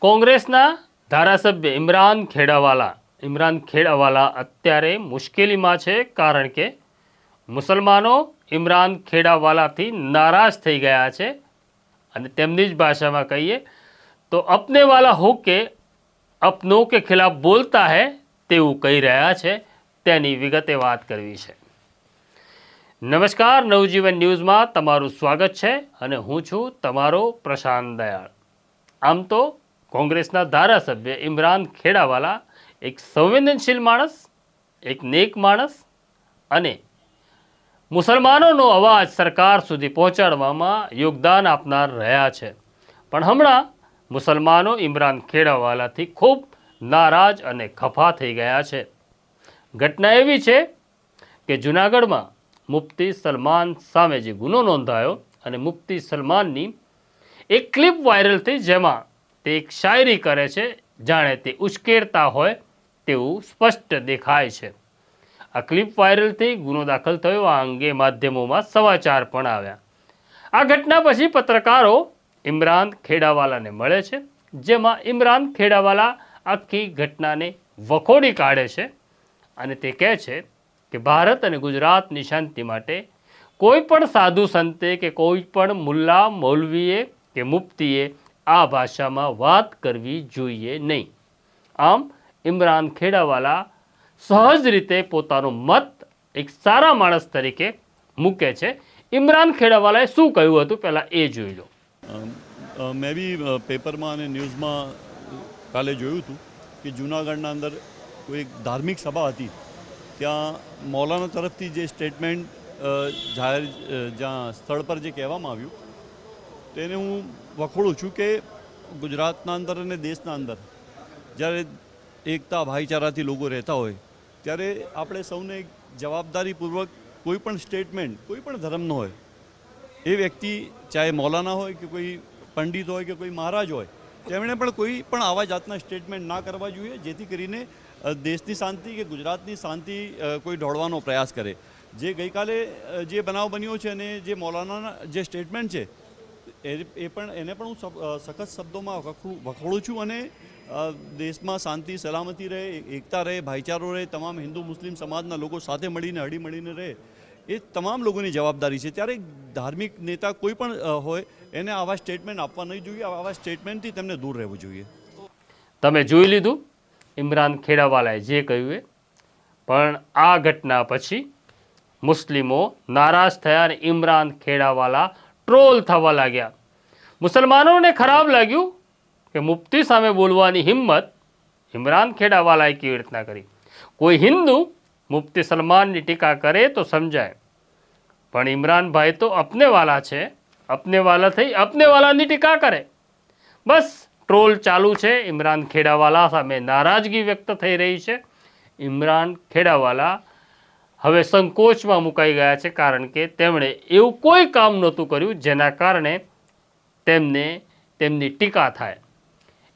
કોંગ્રેસના ધારાસભ્ય ઇમરાન ખેડાવાલા. ઇમરાન ખેડાવાલા અત્યારે મુશ્કેલીમાં છે કારણ કે મુસલમાનો ઇમરાન ખેડાવાલાથી નારાજ થઈ ગયા છે. અને તેમની જ ભાષામાં કહીએ તો અપને વાલા હો કે અપનો કે ખિલાફ બોલતા હૈ તેવું કહી રહ્યા છે. તેની વિગતે વાત કરવી છે. નમસ્કાર, નવજીવન ન્યૂઝમાં તમારું સ્વાગત છે અને હું છું તમારો પ્રશાંત દયાળ. આમ તો કોંગ્રેસના ધારાસભ્ય ઇમરાન ખેડાવાલા, એક સંવેદનશીલ માણસ, એક નેક માણસ અને મુસલમાનોનો અવાજ સરકાર સુધી પહોંચાડવામાં યોગદાન આપનાર રહ્યા છે. પણ હમણાં મુસલમાનો ઇમરાન ખેડાવાલાથી ખૂબ નારાજ અને ખફા થઈ ગયા છે. ઘટના એવી છે કે જૂનાગઢમાં મુફ્તી સલમાન સામે જે ગુનો નોંધાયો અને મુફ્તી સલમાનની એક ક્લિપ વાયરલ થઈ જેમાં તે એક શાયરી કરે છે, જાણે તે ઉશ્કેરતા હોય તેવું સ્પષ્ટ દેખાય છે. આ ક્લિપ વાયરલ થઈ, ગુનો દાખલ થયો, આ અંગે માધ્યમોમાં સમાચાર પણ આવ્યા. આ ઘટના પછી પત્રકારો ઇમરાન ખેડાવાલાને મળે છે, જેમાં ઇમરાન ખેડાવાલા આખી ઘટનાને વખોડી કાઢે છે અને તે કહે છે કે ભારત અને ગુજરાતની શાંતિ માટે કોઈ પણ સાધુ સંતે કે કોઈ પણ મુલ્લા, મૌલવીએ કે મુફ્તીએ આ ભાષામાં વાત કરવી જોઈએ નહીં. આમ, ઇમરાન ખેડાવાલા સહજ રીતે પોતાનો મત એક સારા માણસ તરીકે મૂકે છે. ઇમરાન ખેડાવાલાએ શું કહ્યું હતું? પહેલાં એ જોઈ લો. મેં બી પેપરમાં અને ન્યૂઝમાં કાલે જોયું હતું કે જૂનાગઢના અંદર કોઈ એક ધાર્મિક સભા હતી. ત્યાં મૌલાના તરફથી જે સ્ટેટમેન્ટ જાહેર જ્યાં સ્થળ પર જે કહેવામાં આવ્યું તેને હું વખોડું છું કે ગુજરાતના અંદર અને દેશના અંદર જ્યારે એકતા, ભાઈચારાથી લોકો રહેતા હોય, ત્યારે આપણે સૌને જવાબદારીપૂર્વક કોઈ પણ સ્ટેટમેન્ટ કોઈ પણ ધર્મનો હોય, એ વ્યક્તિ ચાહે મૌલાના હોય કે કોઈ પંડિત હોય કે કોઈ મહારાજ હોય, તેમણે પણ કોઈ પણ આવા જાતના સ્ટેટમેન્ટ ના કરવા જોઈએ, જેથી કરીને દેશની શાંતિ કે ગુજરાતની શાંતિ કોઈ ઢોળવાનો પ્રયાસ કરે. જે ગઈકાલે જે બનાવ બન્યો છે અને જે મૌલાનાના જે સ્ટેટમેન્ટ છે એ એ પણ, એને પણ હું સખત શબ્દોમાં વખોડું છું અને દેશમાં શાંતિ, સલામતી રહે એકતા રહે, ભાઈચારો રહે, તમામ હિન્દુ, મુસ્લિમ સમાજના લોકો સાથે મળીને હળી મળીને રહે, એ તમામ લોકોની જવાબદારી છે. ત્યારે ધાર્મિક નેતા કોઈ પણ હોય, એને આવા સ્ટેટમેન્ટ આપવા નહીં જોઈએ આવા સ્ટેટમેન્ટથી તેમને દૂર રહેવું જોઈએ. તમે જોઈ લીધું? ઇમરાન ખેડાવાલાએ જે કહ્યું એ. પણ આ ઘટના પછી મુસ્લિમો નારાજ થયા અને ઇમરાન ખેડાવાલા ટ્રોલ થવા લાગ્યા. મુસલમાનોને ખરાબ લાગ્યું કે મુફ્તી સામે બોલવાની હિંમત ઇમરાન ખેડાવાલાએ કેવી રીતના કરી? કોઈ હિન્દુ મુફ્તી સલમાનની ટીકા કરે તો સમજાય. પણ ઇમરાનભાઈ તો અપનેવાલા છે. અપનેવાલા થઈ અપનેવાલાની ટીકા કરે. બસ, ટ્રોલ ચાલુ છે. ઇમરાન ખેડાવાલા સામે નારાજગી વ્યક્ત થઈ રહી છે. ઇમરાન ખેડાવાલા હવે સંકોચમાં મુકાઈ ગયા છે કારણ કે તેમણે એવું કોઈ કામ નહોતું કર્યું જેના કારણે તેમને તેમની ટીકા થાય.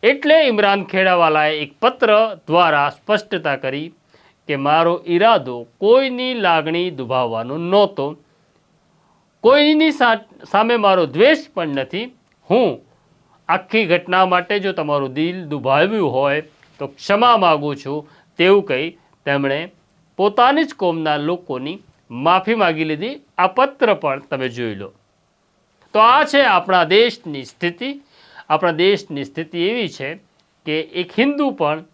એટલે ઇમરાન ખેડાવાલાએ એક પત્ર દ્વારા સ્પષ્ટતા કરી કે મારો ઈરાદો કોઈની લાગણી દુભાવવાનો નહોતો. કોઈની સામે મારો દ્વેષ પણ નથી. હું આખી ઘટના માટે જો તમારું દિલ દુભાવ્યું હોય તો ક્ષમા માગું છું તેવું કહી તેમણે પોતાની જ કોમના લોકોની માફી માગી લીધી. આ પત્ર પણ તમે જોઈ લો. તો આ છે આપણા દેશની સ્થિતિ. આપણા દેશની સ્થિતિ એવી છે કે એક હિન્દુ પણ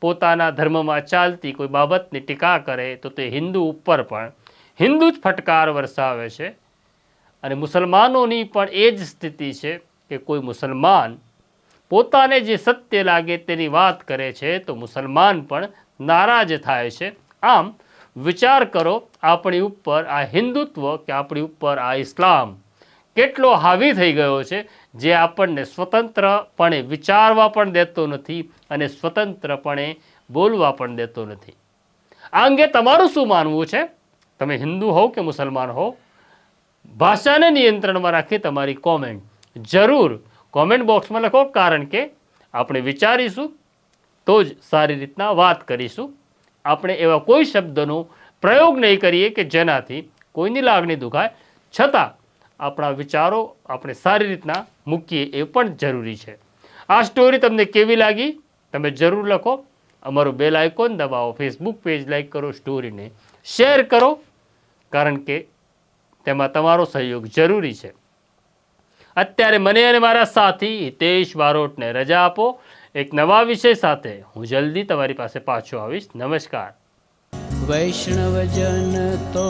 પોતાના ધર્મમાં ચાલતી કોઈ બાબતની ટીકા કરે તો તે હિન્દુ ઉપર પણ હિન્દુ જ ફટકાર વરસાવે છે. અને મુસલમાનોની પણ એ જ સ્થિતિ છે કે કોઈ મુસલમાન પોતાને જે સત્ય લાગે તેની વાત કરે છે તો મુસલમાન પણ નારાજ થાય છે. આમ વિચાર કરો આપણી ઉપર આ હિન્દુત્વ કે આપણી ઉપર આ ઇસ્લામ કેટલો હાવી થઈ ગયો છે જે આપણને સ્વતંત્રપણે વિચારવા પણ દેતો નથી અને સ્વતંત્રપણે બોલવા પણ દેતો નથી. આ અંગે તમારું શું માનવું છે? તમે હિન્દુ હો કે મુસલમાન હો ભાષાને નિયંત્રણમાં રાખી તમારી કોમેન્ટ જરૂર કોમેન્ટ બોક્સમાં લખો કારણ કે આપણે વિચારીશું તો જ સારી રીતના વાત કરીશું. આપણે એવા કોઈ શબ્દનો પ્રયોગ નહીં કરીએ કે જેનાથી કોઈની લાગણી દુખાય. છતાં આપણા વિચારો આપણે સારી રીતના મૂકીએ એ પણ જરૂરી છે. આ સ્ટોરી તમને કેવી લાગી? તમે જરૂર લખો. અમારું બેલ આઇકોન દબાવો. ફેસબુક પેજ લાઈક કરો સ્ટોરીને શેર કરો. કારણ કે તેમાં તમારો સહયોગ જરૂરી છે. અત્યારે મને અને મારા સાથી હિતેશ બારોટને રજા આપો. એક નવા વિષય સાથે હું જલ્દી તમારી પાસે પાછો આવીશ. નમસ્કાર. વૈષ્ણવજન તો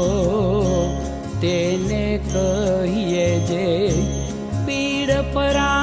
તેને કહીએ જે પીડ પરાઈ